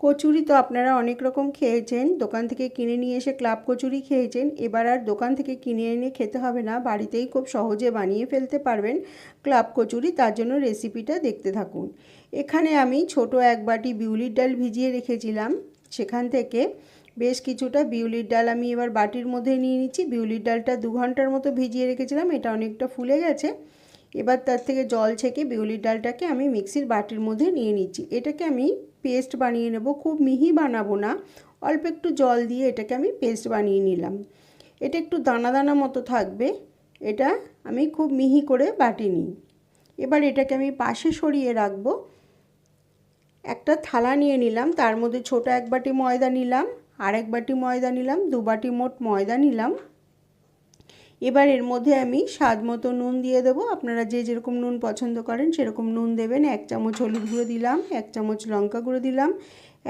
কচুরি তো আপনারা অনেক রকম খেয়েছেন। দোকান থেকে কিনে নিয়ে এসে ক্লাব কচুরি খেয়েছেন। এবার আর দোকান থেকে কিনে এনে খেতে হবে না। বাড়িতেই খুব সহজে বানিয়ে ফেলতে পারবেন ক্লাব কচুরি। তার জন্য রেসিপিটা দেখতে থাকুন। এখানে আমি ছোট এক বাটি বিউলির ডাল ভিজিয়ে রেখেছিলাম। সেখান থেকে বেশ কিছুটা বিউলির ডাল আমি এবার বাটির মধ্যে নিয়ে নিচ্ছি। বিউলির ডালটা দু ঘণ্টার মতো ভিজিয়ে রেখেছিলাম। এটা অনেকটা ফুলে গেছে। এবার তার থেকে জল ছেঁকে বিউলির ডালটাকে আমি মিক্সির বাটির মধ্যে নিয়ে নিচ্ছি। এটাকে আমি পেস্ট বানিয়ে নেব, খুব মিহি বানাবো না, অল্প একটু জল দিয়ে এটাকে আমি পেস্ট বানিয়ে নিলাম। এটা একটু দানা দানা মতো থাকবে, এটা আমি খুব মিহি করে বাটি নিই। এবার এটাকে আমি পাশে সরিয়ে রাখব। একটা থালা নিয়ে নিলাম, তার মধ্যে ছোট এক বাটি ময়দা নিলাম আর এক বাটি ময়দা নিলাম, দু বাটি মোট ময়দা নিলাম। এবার এর মধ্যে আমি স্বাদ মতো নুন দিয়ে দেবো। আপনারা যে যেরকম নুন পছন্দ করেন সেরকম নুন দেবেন। এক চামচ হলুদ গুঁড়ো দিলাম, এক চামচ লঙ্কা গুঁড়ো দিলাম,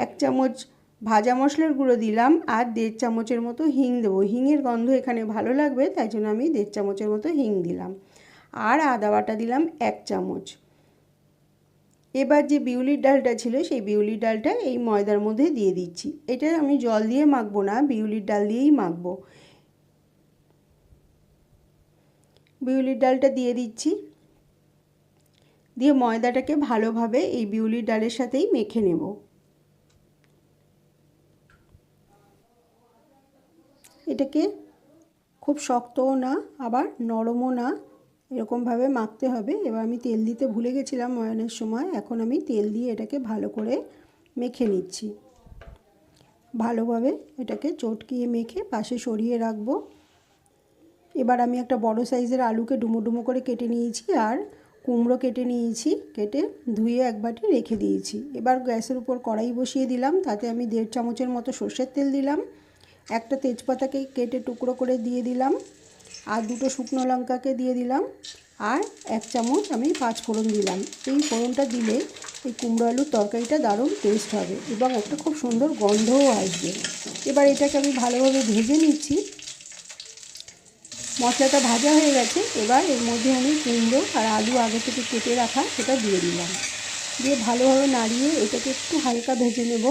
এক চামচ ভাজা মশলার গুঁড়ো দিলাম আর দেড় চামচের মতো হিং দেবো। হিংয়ের গন্ধ এখানে ভালো লাগবে, তাই জন্য আমি দেড় চামচের মতো হিং দিলাম। আর আদা বাটা দিলাম এক চামচ। এবার যে বিউলির ডালটা ছিল, সেই বিউলির ডালটা এই ময়দার মধ্যে দিয়ে দিচ্ছি। এটা আমি জল দিয়ে মাখবো না, বিউলির ডাল দিয়েই মাখবো। বিউলির ডালটা দিয়ে দিচ্ছি। দিয়ে ময়দাটাকে ভালোভাবে এই বিউলির ডালের সাথেই মেখে নেব। এটাকে খুব শক্তও না, আবার নরমও না, এরকমভাবে মাখতে হবে। এবার আমি তেল দিতে ভুলে গেছিলাম ময়নের সময়, এখন আমি তেল দিয়ে এটাকে ভালো করে মেখে নিচ্ছি। ভালোভাবে এটাকে চটকিয়ে মেখে পাশে সরিয়ে রাখব। এবার আমি একটা বড় সাইজের আলুকে ডুমো ডুমো করে কেটে নিয়েছি আর কুমড়ো কেটে নিয়েছি, কেটে ধুয়ে এক বাটি রেখে দিয়েছি। এবার গ্যাসের উপর কড়াই বসিয়ে দিলাম, তাতে আমি দেড় চামচের মতো সর্ষের তেল দিলাম, একটা তেজপাতাকে কেটে টুকরো করে দিয়ে দিলাম, আর দুটো শুকনো লঙ্কাকে দিয়ে দিলাম, আর এক চামচ আমি পাঁচ ফোড়ন দিলাম। এই ফোড়নটা দিলে এই কুমড়ো আলুর তরকারিটা দারুণ টেস্ট হবে এবং একটা খুব সুন্দর গন্ধও আসবে। এবার এটাকে আমি ভালোভাবে ভেজে নিচ্ছি। মশলাটা ভাজা হয়ে গেছে, এবার এর মধ্যে আমি কুমড়ো আর আলু আগে থেকে কেটে রাখা সেটা দিয়ে দিলাম। দিয়ে ভালোভাবে নাড়িয়ে এটাকে একটু হালকা ভেজে নেব।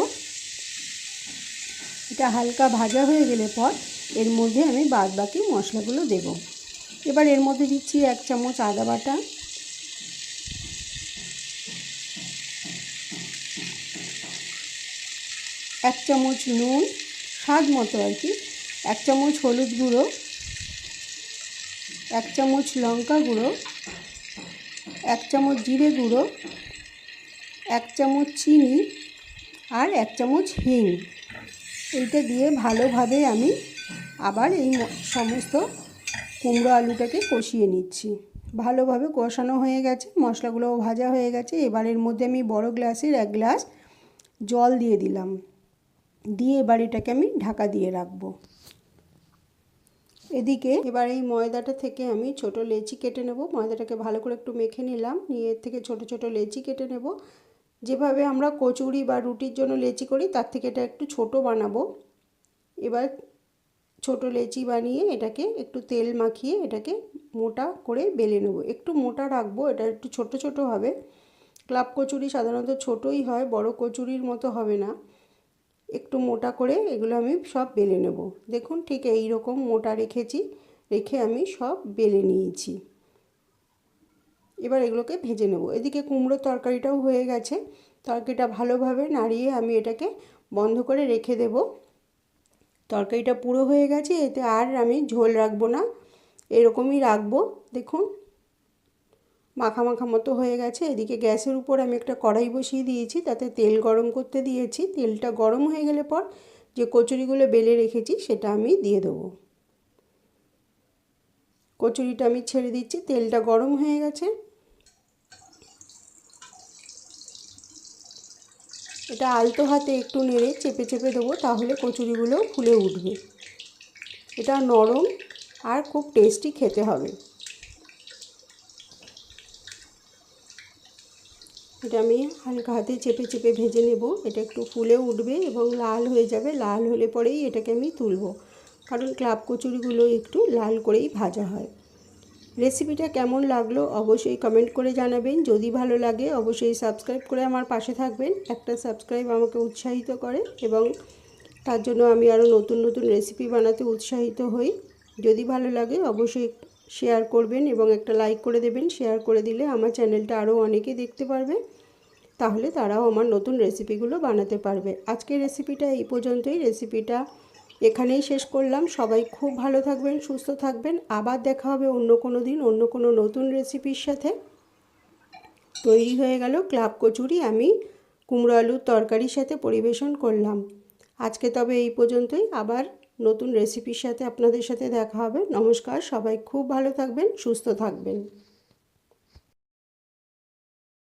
এটা হালকা ভাজা হয়ে গেলে পর এর মধ্যে আমি বাদ বাকি মশলাগুলো দেব। এবার এর মধ্যে দিচ্ছি এক চামচ আদা বাটা। এক চামচ নুন, স্বাদ মতো আর কি। এক চামচ হলুদ গুঁড়ো। এক চামচ লঙ্কা গুঁড়ো, এক চামচ জিরে গুঁড়ো, এক চামচ চিনি আর এক চামচ হিং। এইটা দিয়ে ভালোভাবে আমি আবার এই সমস্ত কুমড়ো আলুটাকে কষিয়ে নিচ্ছি। ভালোভাবে কষানো হয়ে গেছে, মশলাগুলোও ভাজা হয়ে গেছে। এবার এর মধ্যে আমি বড় গ্লাসের এক গ্লাস জল দিয়ে দিলাম। দিয়ে এবার এটাকে আমি ঢাকা দিয়ে রাখব। এদিকে এবার এই ময়দাটা থেকে আমি ছোট লেচি কেটে নেব। ময়দাটাকে ভালো করে একটু মেখে নিলাম। নিয়ে এর থেকে ছোট ছোট লেচি কেটে নেব। যেভাবে আমরা কচুরি বা রুটির জন্য লেচি করি, তার থেকে এটা একটু ছোট বানাবো। এবার ছোট লেচি বানিয়ে এটাকে একটু তেল মাখিয়ে এটাকে মোটা করে বেলে নেব। একটু মোটা রাখব, এটা একটু ছোট ছোট হবে। ক্লাব কচুরি সাধারণত ছোটই হয়, বড় কচুরির মতো হবে না। একটু মোটা করে এগুলো আমি সব বেলে নেব। দেখুন ঠিক এই রকম মোটা রেখেছি, রেখে আমি সব বেলে নিয়েছি। এবার এগুলোকে ভেজে নেব। এদিকে কুমড়োর তরকারিটাও হয়ে গেছে। তরকারিটা ভালোভাবে নাড়িয়ে আমি এটাকে বন্ধ করে রেখে দেব। তরকারিটা পুরো হয়ে গেছে, এতে আর আমি ঝোল রাখব না। এরকমই রাখব। দেখুন মাখা মাখা মতো হয়ে গেছে। এদিকে গ্যাসের উপর আমি একটা কড়াই বসিয়ে দিয়েছি, তাতে তেল গরম করতে দিয়েছি। তেলটা গরম হয়ে গেলে পর যে কচুরিগুলো বেলে রেখেছি, সেটা আমি দিয়ে দেবো। কচুরিটা আমি ছেড়ে দিচ্ছি, তেলটা গরম হয়ে গেছে। এটা আলতো হাতে একটু নেড়ে চেপে চেপে দেবো, তাহলে কচুরিগুলো ফুলে উঠবে। এটা নরম আর খুব টেস্টি খেতে হবে। এটা আমি হালকা হাতে চেপে চেপে ভেজে নেব। এটা একটু ফুলে উঠবে এবং লাল হয়ে যাবে। লাল হলে পরেই এটাকে আমি তুলব। কারণ ক্লাব কচুরিগুলো একটু লাল করেই ভাজা হয়। রেসিপিটা কেমন লাগল অবশ্যই কমেন্ট করে জানাবেন। যদি ভালো লাগে অবশ্যই সাবস্ক্রাইব করে আমার পাশে থাকবেন। একটা সাবস্ক্রাইব আমাকে উৎসাহিত করে এবং তার জন্য আমি আরও নতুন নতুন রেসিপি বানাতে উৎসাহিত হই। যদি ভালো লাগে অবশ্যই শেয়ার করবেন এবং একটা লাইক করে দেবেন। শেয়ার করে দিলে আমার চ্যানেলটা আরও অনেকে দেখতে পারবে। তাহলে তারাও আমার নতুন রেসিপিগুলো বানাতে পারবে। আজকের রেসিপিটা এই পর্যন্তই। রেসিপিটা এখানেই শেষ করলাম। সবাই খুব ভালো থাকবেন, সুস্থ থাকবেন। আবার দেখা হবে অন্য কোনো দিন, অন্য কোনো নতুন রেসিপির সাথে। তৈরি হয়ে গেল ক্লাব কচুরি। আমি কুমড়ো আলুর তরকারির সাথে পরিবেশন করলাম। আজকে তবে এই পর্যন্তই। আবার নতুন রেসিপির সাথে আপনাদের সাথে দেখা হবে। নমস্কার সবাই খুব ভালো থাকবেন সুস্থ থাকবেন।